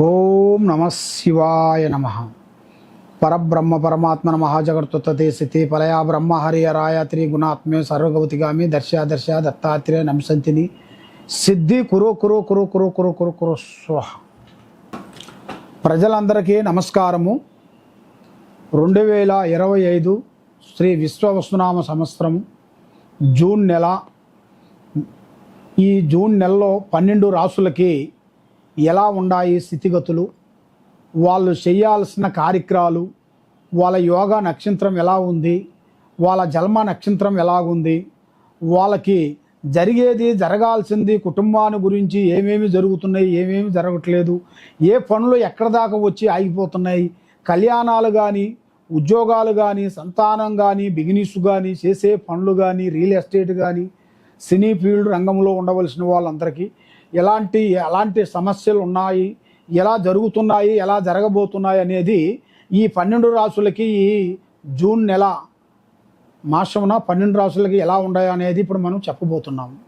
ఓం నమ శివాయ నమ. పరబ్రహ్మ పరమాత్మ మహాజగత్తుతే స్థితి పలయా బ్రహ్మ హరియరాయ త్రిగుణాత్మే సర్వగౌతిగామి దర్శ దర్శ దత్తాత్రేయ నంశంతిని సిద్ధి కురు కురు కురు కురు కురు కురు కురు స్వహ. ప్రజలందరికీ నమస్కారము. రెండు వేల ఇరవై ఐదు శ్రీ విశ్వవస్తునామ సంవత్సరము జూన్ నెల. ఈ జూన్ నెలలో పన్నెండు రాసులకి ఎలా ఉన్నాయి స్థితిగతులు? వాళ్ళు చేయాల్సిన కార్యక్రమాలు వాళ్ళ యోగా నక్షత్రం ఎలా ఉంది? వాళ్ళ జన్మ నక్షత్రం ఎలాగుంది వాళ్ళకి జరిగేది జరగాల్సింది కుటుంబాన్ని గురించి ఏమేమి జరుగుతున్నాయి ఏమేమి జరగట్లేదు ఏ పనులు ఎక్కడ దాకా వచ్చి ఆగిపోతున్నాయి కళ్యాణాలు కానీ ఉద్యోగాలు కానీ సంతానం కానీ బిజినెస్ కానీ చేసే పనులు కానీ రియల్ ఎస్టేట్ కానీ సినీ ఫీల్డ్ రంగంలో ఉండవలసిన వాళ్ళందరికీ ఎలాంటి ఎలాంటి సమస్యలు ఉన్నాయి ఎలా జరుగుతున్నాయి ఎలా జరగబోతున్నాయి అనేది ఈ పన్నెండు రాసులకి ఈ జూన్ నెల మాసమున పన్నెండు రాసులకి ఎలా ఉన్నాయో అనేది ఇప్పుడు మనం చెప్పబోతున్నాం.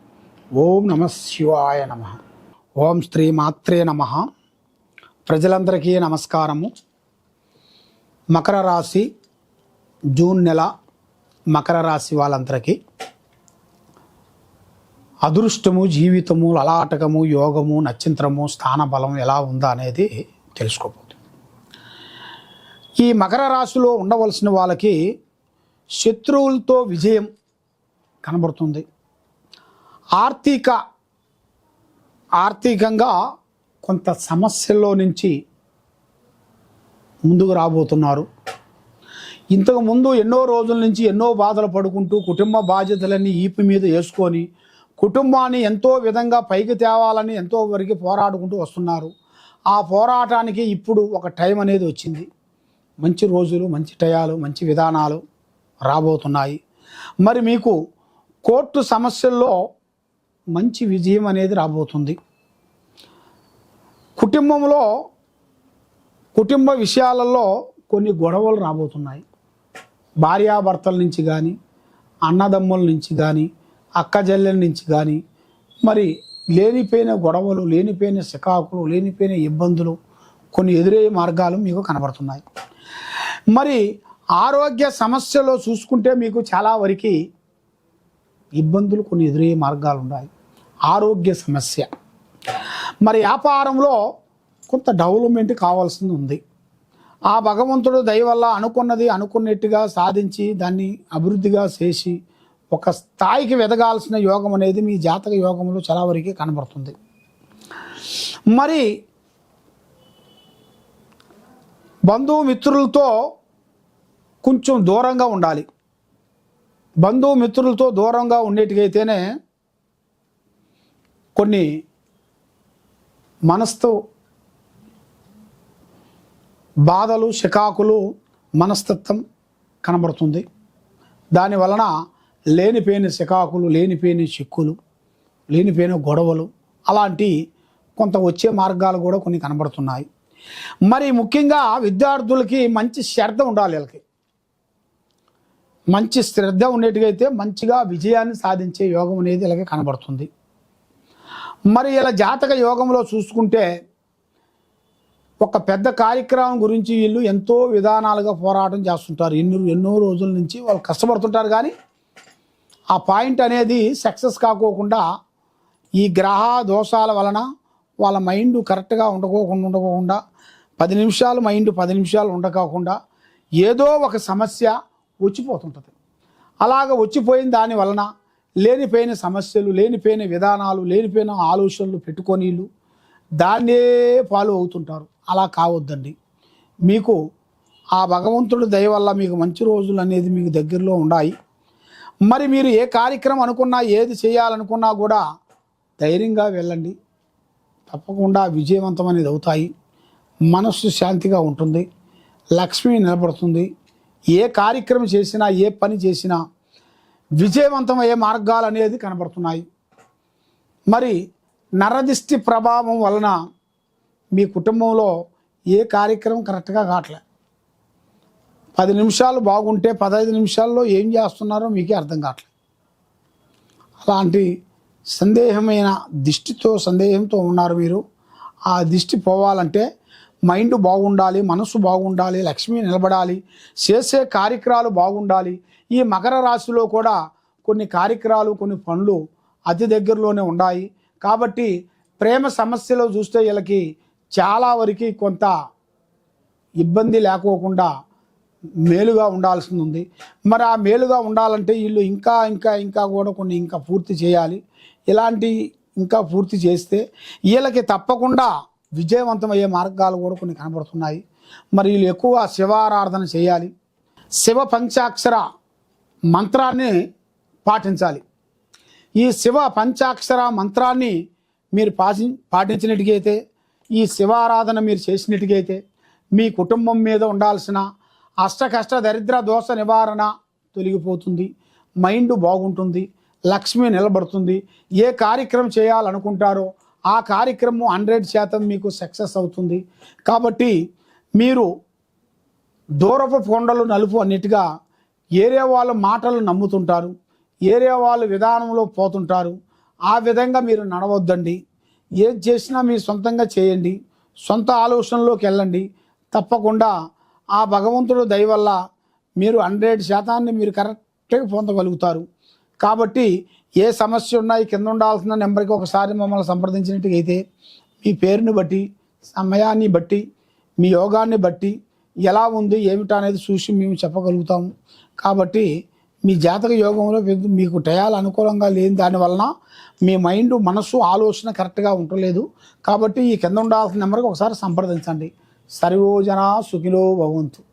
ఓం నమ శివాయ నమ. ఓం శ్రీ మాత్రే నమ. ప్రజలందరికీ నమస్కారము. మకర రాశి జూన్ నెల మకర రాశి వాళ్ళందరికీ. అదృష్టము జీవితము లలాటకము యోగము నక్షత్రము స్థానబలం ఎలా ఉందా అనేది తెలుసుకోబోతుంది. ఈ మకర రాశిలో ఉండవలసిన వాళ్ళకి శత్రువులతో విజయం కనబడుతుంది. ఆర్థిక ఆర్థికంగా కొంత సమస్యల్లో నుంచి ముందుకు రాబోతున్నారు. ఇంతకు ముందు ఎన్నో రోజుల నుంచి ఎన్నో బాధలు పడుకుంటూ కుటుంబ బాధ్యతలన్నీ ఈపు మీద వేసుకొని కుటుంబాన్ని ఎంతో విధంగా పైకి తేవాలని ఎంతో వరకు పోరాడుకుంటూ వస్తున్నారు. ఆ పోరాటానికి ఇప్పుడు ఒక టైం అనేది వచ్చింది. మంచి రోజులు మంచి టయాలు మంచి విధానాలు రాబోతున్నాయి. మరి మీకు కోర్టు సమస్యల్లో మంచి విజయం అనేది రాబోతుంది. కుటుంబంలో కుటుంబ విషయాలలో కొన్ని గొడవలు రాబోతున్నాయి. భార్యాభర్తల నుంచి కానీ అన్నదమ్ముల నుంచి కానీ అక్కజల్లెల నుంచి కానీ మరి లేనిపోయిన గొడవలు లేనిపోయిన శకాకులు లేనిపోయిన ఇబ్బందులు కొన్ని ఎదురయ్యే మార్గాలు మీకు కనబడుతున్నాయి. మరి ఆరోగ్య సమస్యలో చూసుకుంటే మీకు చాలా వరకు ఇబ్బందులు కొన్ని ఎదురయ్యే మార్గాలు ఉన్నాయి. ఆరోగ్య సమస్య. మరి వ్యాపారంలో కొంత డెవలప్మెంట్ కావాల్సింది ఉంది. ఆ భగవంతుడు దయ వల్ల అనుకున్నది అనుకున్నట్టుగా సాధించి దాన్ని అభివృద్ధిగా చేసి ఒక స్థాయికి వెదగాల్సిన యోగం అనేది మీ జాతక యోగంలో చాలా వరకు కనబడుతుంది. మరి బంధుమిత్రులతో కొంచెం దూరంగా ఉండాలి. బంధుమిత్రులతో దూరంగా ఉండేటికైతేనే కొన్ని మనస్తో బాధలు షికాకులు మనస్తత్వం కనబడుతుంది. దాని వలన లేనిపోయిన శికాకులు లేనిపోయిన చిక్కులు లేనిపోయిన గొడవలు అలాంటి కొంత వచ్చే మార్గాలు కూడా కొన్ని కనబడుతున్నాయి. మరి ముఖ్యంగా విద్యార్థులకి మంచి శ్రద్ధ ఉండాలి వీళ్ళకి. మంచి శ్రద్ధ ఉండేట్టుగైతే మంచిగా విజయాన్ని సాధించే యోగం అనేది ఇలాగే కనబడుతుంది. మరి ఇలా జాతక యోగంలో చూసుకుంటే ఒక పెద్ద కార్యక్రమం గురించి వీళ్ళు ఎంతో విధానాలుగా పోరాటం చేస్తుంటారు. ఎన్నో ఎన్నో రోజుల నుంచి వాళ్ళు కష్టపడుతుంటారు కానీ ఆ పాయింట్ అనేది సక్సెస్ కాకోకుండా ఈ గ్రహ దోషాల వలన వాళ్ళ మైండ్ కరెక్ట్గా ఉండకోకుండా ఉండకోకుండా పది నిమిషాలు మైండ్ పది నిమిషాలు ఉండకోకుండా ఏదో ఒక సమస్య వచ్చిపోతుంటుంది. అలాగ వచ్చిపోయిన దాని వలన లేనిపోయిన సమస్యలు లేనిపోయిన విధానాలు లేనిపోయిన ఆలోచనలు పెట్టుకొనిలు దాన్నే ఫాలో అవుతుంటారు. అలా కావద్దండి. మీకు ఆ భగవంతుడి దయ వల్ల మీకు మంచి రోజులు అనేది మీకు దగ్గరలో ఉన్నాయి. మరి మీరు ఏ కార్యక్రమం అనుకున్నా ఏది చేయాలనుకున్నా కూడా ధైర్యంగా వెళ్ళండి. తప్పకుండా విజయవంతం అనేది అవుతాయి. మనస్సు శాంతిగా ఉంటుంది. లక్ష్మి నిలబడుతుంది. ఏ కార్యక్రమం చేసినా ఏ పని చేసినా విజయవంతమయ్యే మార్గాలు అనేది కనబడుతున్నాయి. మరి నరదిష్టి ప్రభావం వలన మీ కుటుంబంలో ఏ కార్యక్రమం కరెక్ట్గా కావట్లే. పది నిమిషాలు బాగుంటే పదహైదు నిమిషాల్లో ఏం చేస్తున్నారో మీకే అర్థం కావట్లేదు. అలాంటి సందేహమైన దిష్టితో సందేహంతో ఉన్నారు మీరు. ఆ దిష్టి పోవాలంటే మైండ్ బాగుండాలి మనసు బాగుండాలి లక్ష్మి నిలబడాలి చేసే కార్యక్రమాలు బాగుండాలి. ఈ మకర రాశిలో కూడా కొన్ని కార్యక్రమాలు కొన్ని పనులు అతి దగ్గరలోనే ఉన్నాయి కాబట్టి ప్రేమ సమస్యలో చూస్తే వీళ్ళకి చాలా వరకు కొంత ఇబ్బంది లేకోకుండా మేలుగా ఉండాల్సింది ఉంది. మరి ఆ మేలుగా ఉండాలంటే వీళ్ళు ఇంకా ఇంకా ఇంకా కూడా కొన్ని ఇంకా పూర్తి చేయాలి. ఇలాంటి ఇంకా పూర్తి చేస్తే వీళ్ళకి తప్పకుండా విజయవంతమయ్యే మార్గాలు కూడా కొన్ని కనబడుతున్నాయి. మరి వీళ్ళు ఎక్కువ శివారాధన చేయాలి. శివ పంచాక్షర మంత్రాన్ని పాటించాలి. ఈ శివ పంచాక్షర మంత్రాన్ని మీరు పాటి పాటించినట్టుగైతే ఈ శివారాధన మీరు చేసినట్టుగైతే మీ కుటుంబం మీద ఉండాల్సిన అష్ట కష్ట దరిద్ర దోష నివారణ తొలగిపోతుంది. మైండ్ బాగుంటుంది. లక్ష్మి నిలబడుతుంది. ఏ కార్యక్రమం చేయాలనుకుంటారో ఆ కార్యక్రమం హండ్రెడ్ శాతం మీకు సక్సెస్ అవుతుంది. కాబట్టి మీరు దూరపు కొండలు నలుపు అన్నిటిగా ఏరియా వాళ్ళ మాటలు నమ్ముతుంటారు. ఏరియా వాళ్ళ విధానంలో పోతుంటారు. ఆ విధంగా మీరు నడవద్దండి. ఏం చేసినా మీరు సొంతంగా చేయండి. సొంత ఆలోచనలోకి వెళ్ళండి. తప్పకుండా ఆ భగవంతుడు దయ వల్ల మీరు హండ్రెడ్ శాతాన్ని మీరు కరెక్ట్గా పొందగలుగుతారు. కాబట్టి ఏ సమస్య ఉన్నాయి కింద ఉండాల్సిన నెంబర్కి ఒకసారి మమ్మల్ని సంప్రదించినట్టుగైతే మీ పేరుని బట్టి సమయాన్ని బట్టి మీ యోగాన్ని బట్టి ఎలా ఉంది ఏమిటా అనేది చూసి మేము చెప్పగలుగుతాము కాబట్టి మీ జాతక యోగంలో మీకు టయాలు అనుకూలంగా లేని దానివలన మీ మైండ్ మనసు ఆలోచన కరెక్ట్గా ఉండలేదు. కాబట్టి ఈ కింద ఉండాల్సిన నెంబర్కి ఒకసారి సంప్రదించండి. సర్వోజన సుఖిలో భవంతు.